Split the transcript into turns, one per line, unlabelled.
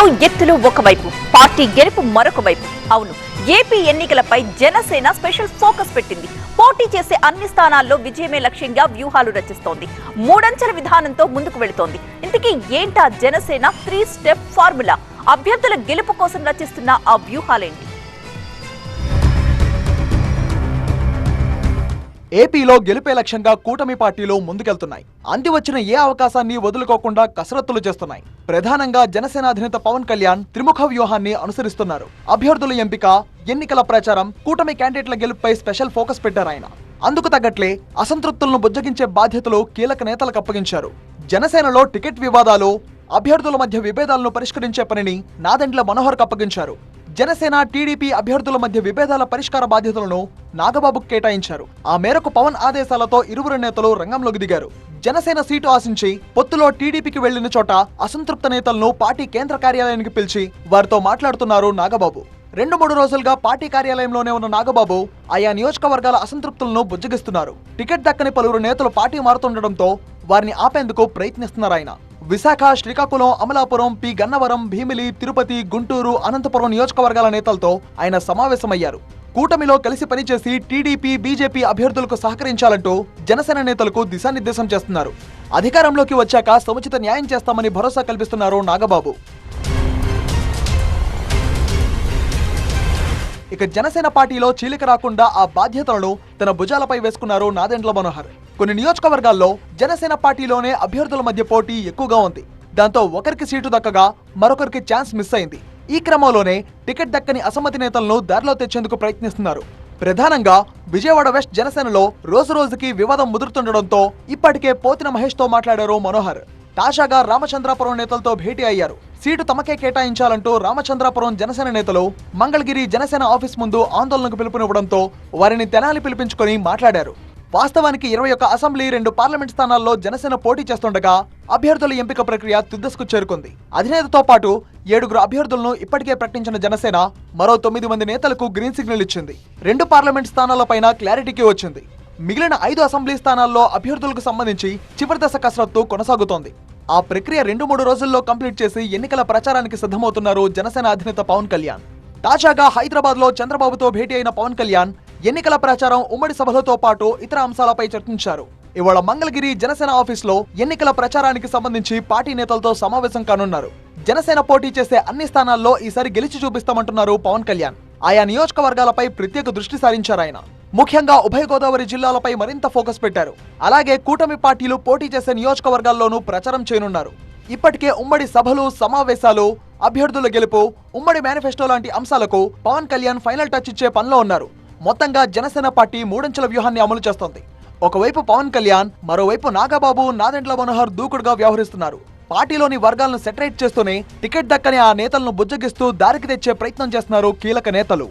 ఉవ్వెత్తులు ఎత్తులు ఒకవైపు పార్టీ గెలుపు మరొక వైపు. అవును ఏపీ ఎన్నికలపై జనసేన స్పెషల్ ఫోకస్ పెట్టింది. పోటీ చేసే అన్ని స్థానాల్లో విజయమే లక్ష్యంగా వ్యూహాలు రచిస్తోంది. మూడంచెల విధానంతో ముందుకు వెళుతోంది. ఇంతకీ ఏంటా జనసేన త్రీ స్టెప్ ఫార్ములా? అభ్యర్థుల గెలుపు కోసం రచిస్తున్న ఆ వ్యూహాలేంటి?
ఏపీలో గెలిపే లక్ష్యంగా కూటమి పార్టీలు ముందుకెళ్తున్నాయి. అంది వచ్చిన ఏ అవకాశాన్ని వదులుకోకుండా కసరత్తులు చేస్తున్నాయి. ప్రధానంగా జనసేన అధినేత పవన్ కళ్యాణ్ త్రిముఖ వ్యూహాన్ని అనుసరిస్తున్నారు. అభ్యర్థుల ఎంపిక ఎన్నికల ప్రచారం కూటమి క్యాండిడేట్ల గెలుపుపై స్పెషల్ ఫోకస్ పెట్టారు ఆయన. అందుకు తగ్గట్లే అసంతృప్తులను బుజ్జగించే బాధ్యతలు కీలక నేతలకు అప్పగించారు. జనసేనలో టికెట్ వివాదాలు అభ్యర్థుల మధ్య విభేదాలను పరిష్కరించే పనిని నాదెండ్ల మనోహర్కు అప్పగించారు. జనసేన టీడీపీ అభ్యర్థుల మధ్య విభేదాల పరిష్కార బాధ్యతలను నాగబాబుకు కేటాయించారు. ఆ మేరకు పవన్ ఆదేశాలతో ఇరువురు నేతలు రంగంలోకి దిగారు. జనసేన సీటు ఆశించి పొత్తులో టీడీపీకి వెళ్ళిన చోట అసంతృప్త నేతలను పార్టీ కేంద్ర కార్యాలయానికి పిలిచి వారితో మాట్లాడుతున్నారు నాగబాబు. రెండు మూడు రోజులుగా పార్టీ కార్యాలయంలోనే ఉన్న నాగబాబు ఆయా నియోజకవర్గాల అసంతృప్తులను బుజ్జగిస్తున్నారు. టికెట్ దక్కని పలువురు నేతలు పార్టీ మారుతుండటంతో వారిని ఆపేందుకు ప్రయత్నిస్తున్నారు ఆయన. విశాఖ శ్రీకాకుళం అమలాపురం పి. గన్నవరం భీమిలి తిరుపతి గుంటూరు అనంతపురం నియోజకవర్గాల నేతలతో ఆయన సమావేశమయ్యారు. కూటమిలో కలిసి పనిచేసి టీడీపీ బీజేపీ అభ్యర్థులకు సహకరించాలంటూ జనసేన నేతలకు దిశానిర్దేశం చేస్తున్నారు. అధికారంలోకి వచ్చాక సముచిత న్యాయం చేస్తామని భరోసా కల్పిస్తున్నారు నాగబాబు. ఇక జనసేన పార్టీలో చీలిక రాకుండా ఆ బాధ్యతలను తన భుజాలపై వేసుకున్నారు నాదెండ్ల మనోహర్. కొన్ని నియోజకవర్గాల్లో జనసేన పార్టీలోనే అభ్యర్థుల మధ్య పోటీ ఎక్కువగా ఉంది. దాంతో ఒకరికి సీటు దక్కగా మరొకరికి ఛాన్స్ మిస్ అయింది. ఈ క్రమంలోనే టికెట్ దక్కని అసమ్మతి నేతలను దారిలో తెచ్చేందుకు ప్రయత్నిస్తున్నారు. ప్రధానంగా విజయవాడ వెస్ట్ జనసేనలో రోజు రోజుకి వివాదం ముదురుతుండడంతో ఇప్పటికే పోతిన మహేష్తో మాట్లాడారు మనోహర్. తాజాగా రామచంద్రాపురం నేతలతో భేటీ అయ్యారు. సీటు తమకే కేటాయించాలంటూ రామచంద్రాపురం జనసేన నేతలు మంగళగిరి జనసేన ఆఫీస్ ముందు ఆందోళనకు పిలుపునివ్వడంతో వారిని తెనాలి పిలిపించుకొని మాట్లాడారు. వాస్తవానికి ఇరవై ఒక్క అసెంబ్లీ రెండు పార్లమెంట్ స్థానాల్లో జనసేన పోటీ చేస్తుండగా అభ్యర్థుల ఎంపిక ప్రక్రియ తుద్దస్కు చేరుకుంది. అధినేతతో పాటు ఏడుగురు అభ్యర్థులను ఇప్పటికే ప్రకటించిన జనసేన మరో తొమ్మిది మంది నేతలకు గ్రీన్ సిగ్నల్ ఇచ్చింది. రెండు పార్లమెంట్ స్థానాలపైన క్లారిటీకి వచ్చింది. మిగిలిన ఐదు అసెంబ్లీ స్థానాల్లో అభ్యర్థులకు సంబంధించి చివరి దశ కసరత్తు కొనసాగుతోంది. ఆ ప్రక్రియ రెండు మూడు రోజుల్లో కంప్లీట్ చేసి ఎన్నికల ప్రచారానికి సిద్ధమవుతున్నారు జనసేన అధినేత పవన్ కళ్యాణ్. తాజాగా హైదరాబాద్లో చంద్రబాబుతో భేటీ అయిన పవన్ కళ్యాణ్ ఎన్నికల ప్రచారం ఉమ్మడి సభలతో పాటు ఇతర అంశాలపై చర్చించారు. ఇవాళ మంగళగిరి జనసేన ఆఫీస్లో ఎన్నికల ప్రచారానికి సంబంధించి పార్టీ నేతలతో సమావేశం కానున్నారు. జనసేన పోటీ చేసే అన్ని స్థానాల్లో ఈసారి గెలిచి చూపిస్తామంటున్నారు పవన్ కళ్యాణ్. ఆయా నియోజకవర్గాలపై ప్రత్యేక దృష్టి సారించారు ఆయన. ముఖ్యంగా ఉభయ గోదావరి జిల్లాలపై మరింత ఫోకస్ పెట్టారు. అలాగే కూటమి పార్టీలు పోటీ చేసే నియోజకవర్గాల్లోనూ ప్రచారం చేయనున్నారు. ఇప్పటికే ఉమ్మడి సభలు సమావేశాలు అభ్యర్థుల గెలుపు ఉమ్మడి మేనిఫెస్టో లాంటి అంశాలకు పవన్ కళ్యాణ్ ఫైనల్ టచ్ ఇచ్చే పనిలో ఉన్నారు. మొత్తంగా జనసేన పార్టీ మూడంచెల వ్యూహాన్ని అమలు చేస్తోంది. ఒకవైపు పవన్ కళ్యాణ్ మరోవైపు నాగబాబు నాదెండ్ల మనోహర్ దూకుడుగా వ్యవహరిస్తున్నారు. పార్టీలోని వర్గాలను సెటరేట్ చేస్తూనే టికెట్ దక్కని ఆ నేతలను బుజ్జగిస్తూ దారికి తెచ్చే ప్రయత్నం చేస్తున్నారు కీలక నేతలు.